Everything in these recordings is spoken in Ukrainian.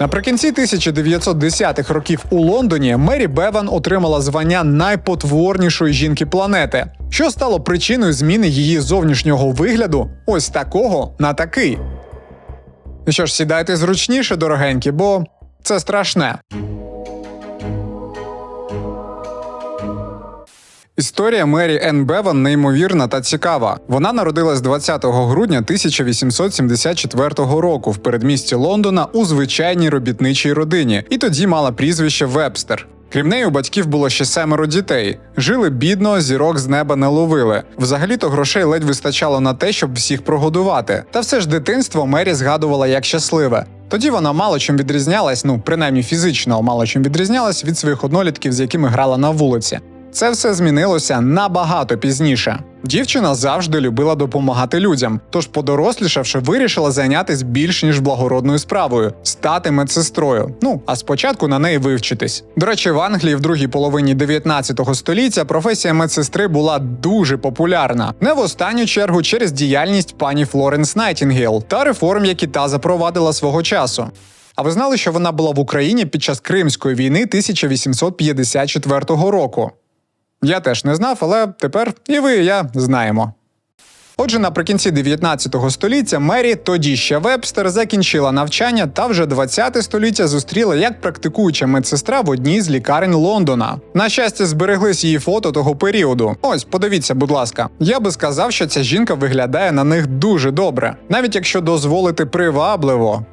Наприкінці 1910-х років у Лондоні Мері Беван отримала звання найпотворнішої жінки планети, що стало причиною зміни її зовнішнього вигляду ось такого на такий. Ну що ж, сідайте зручніше, дорогенькі, бо це страшне. Історія Мері Енн Беван неймовірна та цікава. Вона народилась 20 грудня 1874 року в передмісті Лондона у звичайній робітничій родині, і тоді мала прізвище Вебстер. Крім неї, у батьків було ще семеро дітей. Жили бідно, зірок з неба не ловили. Взагалі-то грошей ледь вистачало на те, щоб всіх прогодувати. Та все ж дитинство Мері згадувала як щасливе. Тоді вона мало чим відрізнялась, ну принаймні фізично мало чим відрізнялась від своїх однолітків, з якими грала на вулиці. Це все змінилося набагато пізніше. Дівчина завжди любила допомагати людям, тож, подорослішавши, вирішила зайнятися більш ніж благородною справою стати медсестрою. Ну а спочатку на неї вивчитись. До речі, в Англії в другій половині 19 століття професія медсестри була дуже популярна, не в останню чергу через діяльність пані Флоренс Найтінгейл та реформ, які та запровадила свого часу. А ви знали, що вона була в Україні під час Кримської війни 1854 року? Я теж не знав, але тепер і ви, і я знаємо. Отже, наприкінці 19 століття Мері, тоді ще Вебстер, закінчила навчання та вже 20 століття зустріла як практикуюча медсестра в одній з лікарень Лондона. На щастя, збереглись її фото того періоду. Ось, подивіться, будь ласка. Я би сказав, що ця жінка виглядає на них дуже добре, навіть якщо дозволити привабливо.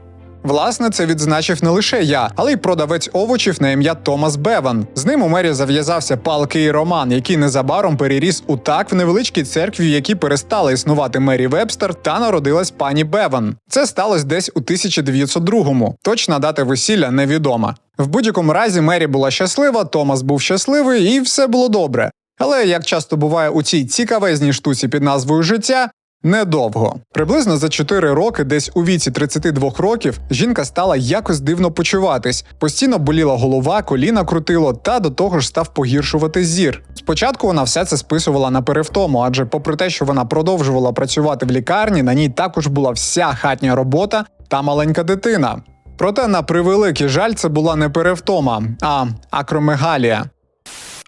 Власне, це відзначив не лише я, але й продавець овочів на ім'я Томас Беван. З ним у мері зав'язався палкий роман, який незабаром переріс у так в невеличкій церкві, в якій перестала існувати Мері Вебстер та народилась пані Беван. Це сталося десь у 1902-му. Точна дата весілля невідома. В будь-якому разі Мері була щаслива, Томас був щасливий, і все було добре. Але як часто буває у цій цікавезній штуці під назвою життя, Недовго. Приблизно за 4 роки, десь у віці 32 років, жінка стала якось дивно почуватись. Постійно боліла голова, коліна крутило, та до того ж став погіршувати зір. Спочатку вона все це списувала на перевтому, адже, попри те, що вона продовжувала працювати в лікарні, на ній також була вся хатня робота та маленька дитина. Проте, на превеликий жаль, це була не перевтома, а акромегалія.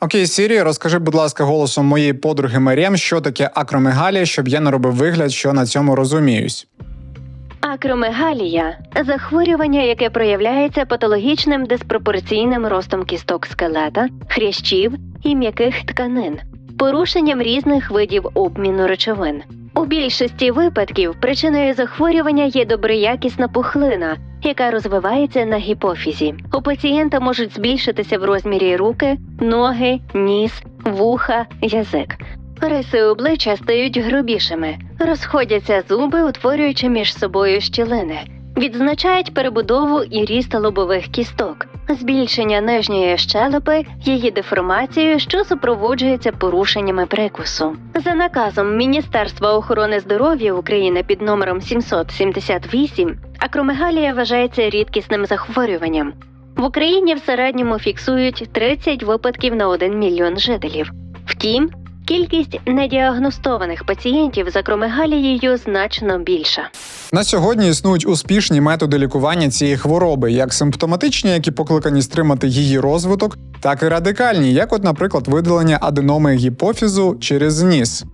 Окей, Сірі, розкажи, будь ласка, голосом моєї подруги Марєм, що таке акромегалія, щоб я не робив вигляд, що на цьому розуміюсь. Акромегалія захворювання, яке проявляється патологічним диспропорційним ростом кісток скелета, хрящів і м'яких тканин, порушенням різних видів обміну речовин. У більшості випадків причиною захворювання є доброякісна пухлина, яка розвивається на гіпофізі. У пацієнта можуть збільшитися в розмірі руки, ноги, ніс, вуха, язик. Риси обличчя стають грубішими, розходяться зуби, утворюючи між собою щілини. Відзначають перебудову і ріст лобових кісток, збільшення нижньої щелепи, її деформацію, що супроводжується порушеннями прикусу. За наказом Міністерства охорони здоров'я України під номером 778 акромегалія вважається рідкісним захворюванням. В Україні в середньому фіксують 30 випадків на 1 мільйон жителів. Втім, кількість недіагностованих пацієнтів з акромегалією значно більша. На сьогодні існують успішні методи лікування цієї хвороби, як симптоматичні, які покликані стримати її розвиток, так і радикальні, як, от, наприклад, видалення аденоми гіпофізу через ніс.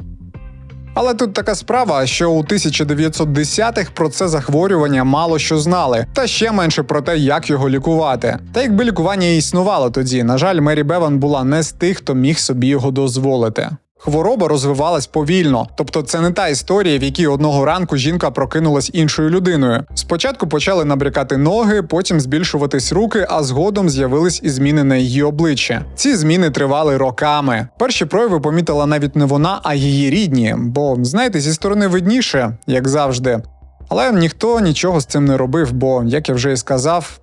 Але тут така справа, що у 1910-х про це захворювання мало що знали, та ще менше про те, як його лікувати. Та якби лікування існувало тоді, на жаль, Мері Беван була не з тих, хто міг собі його дозволити. Хвороба розвивалась повільно, тобто це не та історія, в якій одного ранку жінка прокинулась іншою людиною. Спочатку почали набрякати ноги, потім збільшуватись руки, а згодом з'явились і зміни на її обличчі. Ці зміни тривали роками. Перші прояви помітила навіть не вона, а її рідні, бо знаєте, зі сторони видніше, як завжди. Але ніхто нічого з цим не робив, бо, як я вже і сказав,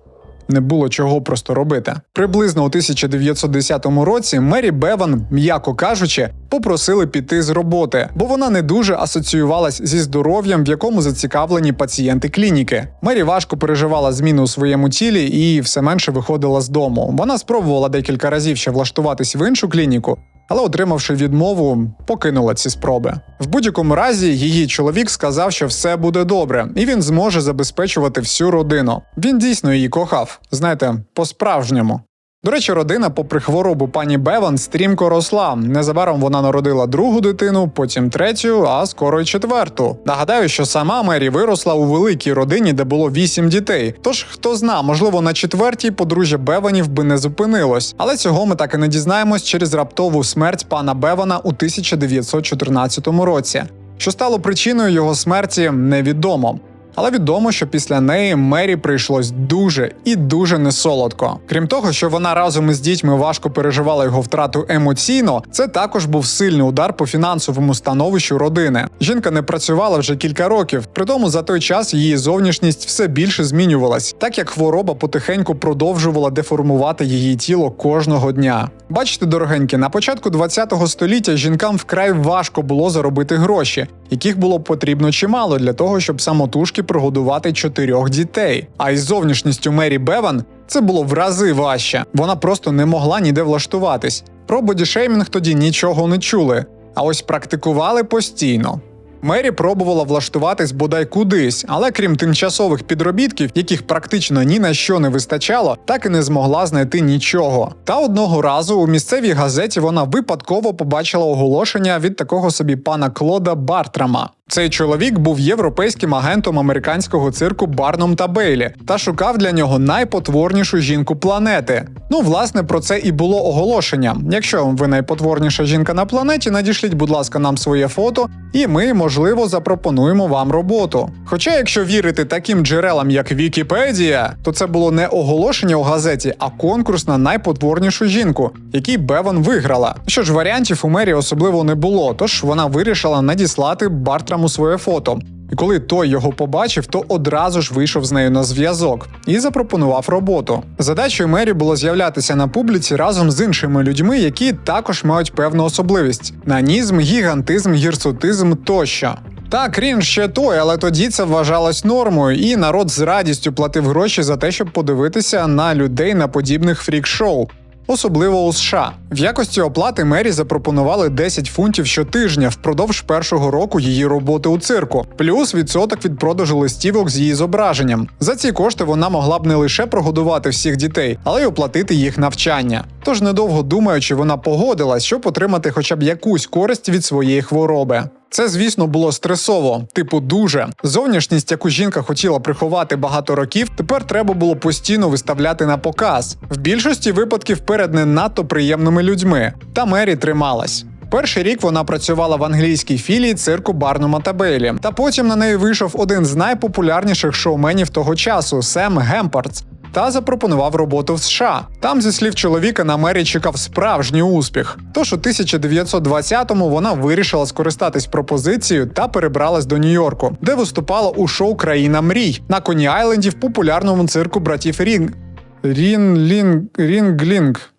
не було чого просто робити. Приблизно у 1910 році Мері Беван, м'яко кажучи, попросили піти з роботи, бо вона не дуже асоціювалась зі здоров'ям, в якому зацікавлені пацієнти клініки. Мері важко переживала зміни у своєму тілі і все менше виходила з дому. Вона спробувала декілька разів ще влаштуватись в іншу клініку. Але, отримавши відмову, покинула ці спроби. В будь-якому разі її чоловік сказав, що все буде добре, і він зможе забезпечувати всю родину. Він дійсно її кохав, знаєте, по-справжньому. До речі, родина, попри хворобу пані Беван, стрімко росла. Незабаром вона народила другу дитину, потім третю, а скоро й четверту. Нагадаю, що сама Мері виросла у великій родині, де було вісім дітей. Тож хто зна, можливо, на четвертій подружжя Беванів би не зупинилось. Але цього ми так і не дізнаємось через раптову смерть пана Бевана у 1914 році. Що стало причиною його смерті, невідомо. Але відомо, що після неї Мері прийшлось дуже і дуже несолодко. Крім того, що вона разом із дітьми важко переживала його втрату емоційно, це також був сильний удар по фінансовому становищу родини. Жінка не працювала вже кілька років, при тому за той час її зовнішність все більше змінювалась, так як хвороба потихеньку продовжувала деформувати її тіло кожного дня. Бачите, дорогенькі, на початку ХХ століття жінкам вкрай важко було заробити гроші, яких було потрібно чимало для того, щоб самотужки прогодувати чотирьох дітей. А із зовнішністю Мері Беван це було в рази важче. Вона просто не могла ніде влаштуватись. Про бодішеймінг тоді нічого не чули, а ось практикували постійно. Мері пробувала влаштуватись бодай кудись, але крім тимчасових підробітків, яких практично ні на що не вистачало, так і не змогла знайти нічого. Та одного разу у місцевій газеті вона випадково побачила оголошення від такого собі пана Клода Бартрама. Цей чоловік був європейським агентом американського цирку Барном та Бейлі та шукав для нього найпотворнішу жінку планети. Ну, власне, про це і було оголошення. Якщо ви найпотворніша жінка на планеті, надішліть, будь ласка, нам своє фото, і ми, можливо, запропонуємо вам роботу. Хоча, якщо вірити таким джерелам, як Вікіпедія, то це було не оголошення у газеті, а конкурс на найпотворнішу жінку, який Беван виграла. Що ж, варіантів у мері особливо не було, тож вона вирішила надіслати Бартраму своє фото. І коли той його побачив, то одразу ж вийшов з нею на зв'язок і запропонував роботу. Задачею Мері було з'являтися на публіці разом з іншими людьми, які також мають певну особливість: нанізм, гігантизм, гірсутизм тощо. Так, крінж ще той, але тоді це вважалось нормою, і народ з радістю платив гроші за те, щоб подивитися на людей на подібних фрік-шоу. Особливо у США. В якості оплати Мері запропонували 10 фунтів щотижня впродовж першого року її роботи у цирку, плюс відсоток від продажу листівок з її зображенням. За ці кошти вона могла б не лише прогодувати всіх дітей, але й оплатити їх навчання. Тож, недовго думаючи, вона погодилась, щоб отримати хоча б якусь користь від своєї хвороби. Це, звісно, було стресово, типу дуже. Зовнішність, яку жінка хотіла приховати багато років, тепер треба було постійно виставляти на показ. В більшості випадків перед не надто приємними людьми. Та Мері трималась. Перший рік вона працювала в англійській філії цирку Барнума та Бейлі, та потім на неї вийшов один з найпопулярніших шоуменів того часу Сем Гемпардс. Та запропонував роботу в США. Там, зі слів чоловіка, на мері чекав справжній успіх. Тож у 1920-му вона вирішила скористатись пропозицією та перебралась до Нью-Йорку, де виступала у шоу Країна мрій на Коні Айленді в популярному цирку братів Рінг. Рін Лінг Рінглінг.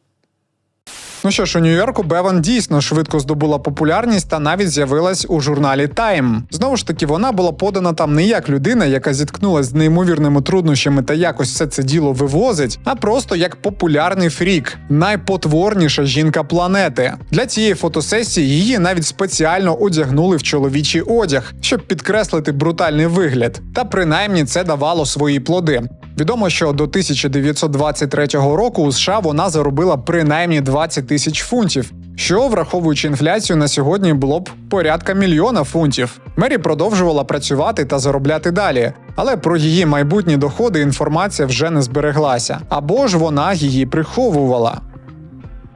Ну що ж, у Нью-Йорку Беван дійсно швидко здобула популярність та навіть з'явилась у журналі Time. Знову ж таки, вона була подана там не як людина, яка зіткнулась з неймовірними труднощами та якось все це діло вивозить, а просто як популярний фрік, найпотворніша жінка планети. Для цієї фотосесії її навіть спеціально одягнули в чоловічий одяг, щоб підкреслити брутальний вигляд. Та принаймні це давало свої плоди. Відомо, що до 1923 року у США вона заробила принаймні 20 тисяч фунтів, що, враховуючи інфляцію, на сьогодні було б порядка мільйона фунтів. Мері продовжувала працювати та заробляти далі, але про її майбутні доходи інформація вже не збереглася, або ж вона її приховувала.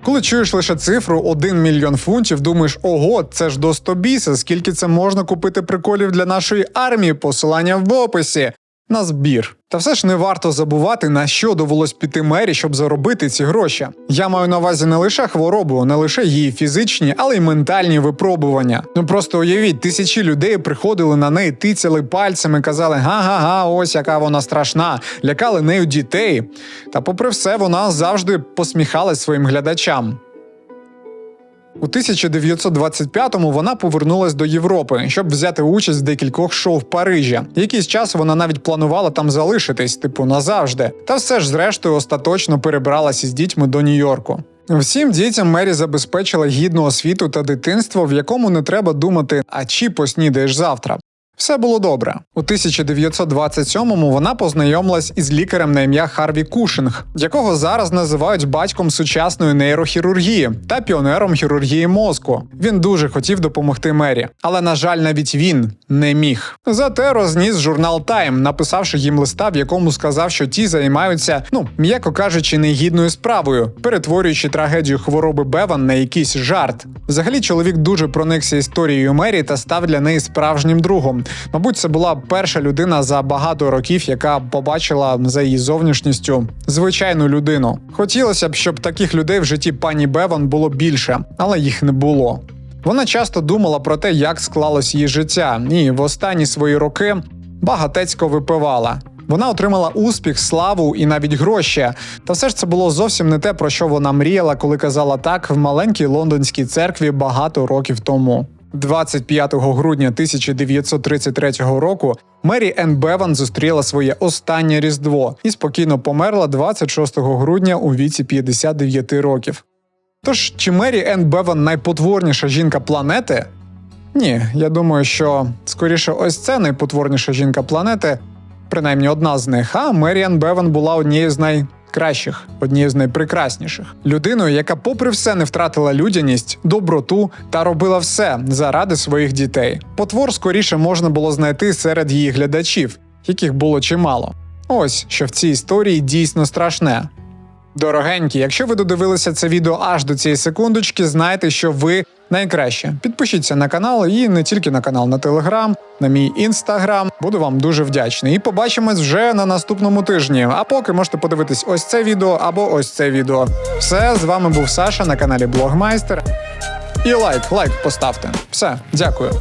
Коли чуєш лише цифру 1 мільйон фунтів, думаєш, ого, це ж до 100 біса, скільки це можна купити приколів для нашої армії, посилання в описі. На збір. Та все ж не варто забувати, на що довелось піти мері, щоб заробити ці гроші. Я маю на увазі не лише хворобу, не лише її фізичні, але й ментальні випробування. Ну просто уявіть, тисячі людей приходили на неї, тицяли пальцями, казали га-га-га, ось яка вона страшна, лякали нею дітей. Та попри все, вона завжди посміхалась своїм глядачам. У 1925-му вона повернулась до Європи, щоб взяти участь в декількох шоу в Парижі. Якийсь час вона навіть планувала там залишитись, типу назавжди. Та все ж, зрештою, остаточно перебралась із дітьми до Нью-Йорку. Всім дітям Мері забезпечила гідну освіту та дитинство, в якому не треба думати, а чи поснідаєш завтра. Все було добре. У 1927-му вона познайомилась із лікарем на ім'я Харві Кушинг, якого зараз називають батьком сучасної нейрохірургії та піонером хірургії мозку. Він дуже хотів допомогти Мері, але на жаль, навіть він не міг. Зате розніс журнал Time, написавши їм листа, в якому сказав, що ті займаються, ну м'яко кажучи, негідною справою, перетворюючи трагедію хвороби Беван на якийсь жарт. Взагалі, чоловік дуже проникся історією Мері та став для неї справжнім другом. Мабуть, це була перша людина за багато років, яка побачила за її зовнішністю звичайну людину. Хотілося б, щоб таких людей в житті пані Беван було більше, але їх не було. Вона часто думала про те, як склалось її життя, і в останні свої роки багатецько випивала. Вона отримала успіх, славу і навіть гроші. Та все ж це було зовсім не те, про що вона мріяла, коли казала так в маленькій лондонській церкві багато років тому. 25 грудня 1933 року Мері Енн Беван зустріла своє останнє різдво і спокійно померла 26 грудня у віці 59 років. Тож, чи Мері Енн Беван найпотворніша жінка планети? Ні, я думаю, що скоріше ось це найпотворніша жінка планети, принаймні одна з них. А Меріан Беван була однією з найкращих, однією з найпрекрасніших. Людиною, яка, попри все, не втратила людяність, доброту та робила все заради своїх дітей. Потвор скоріше можна було знайти серед її глядачів, яких було чимало. Ось що в цій історії дійсно страшне. Дорогенькі, якщо ви додивилися це відео аж до цієї секундочки, знайте, що ви найкраще. Підпишіться на канал і не тільки на канал, на телеграм, на мій інстаграм. Буду вам дуже вдячний. І побачимось вже на наступному тижні. А поки можете подивитись ось це відео або ось це відео. Все з вами був Саша на каналі Блогмайстер. І лайк, лайк поставте. Все, дякую.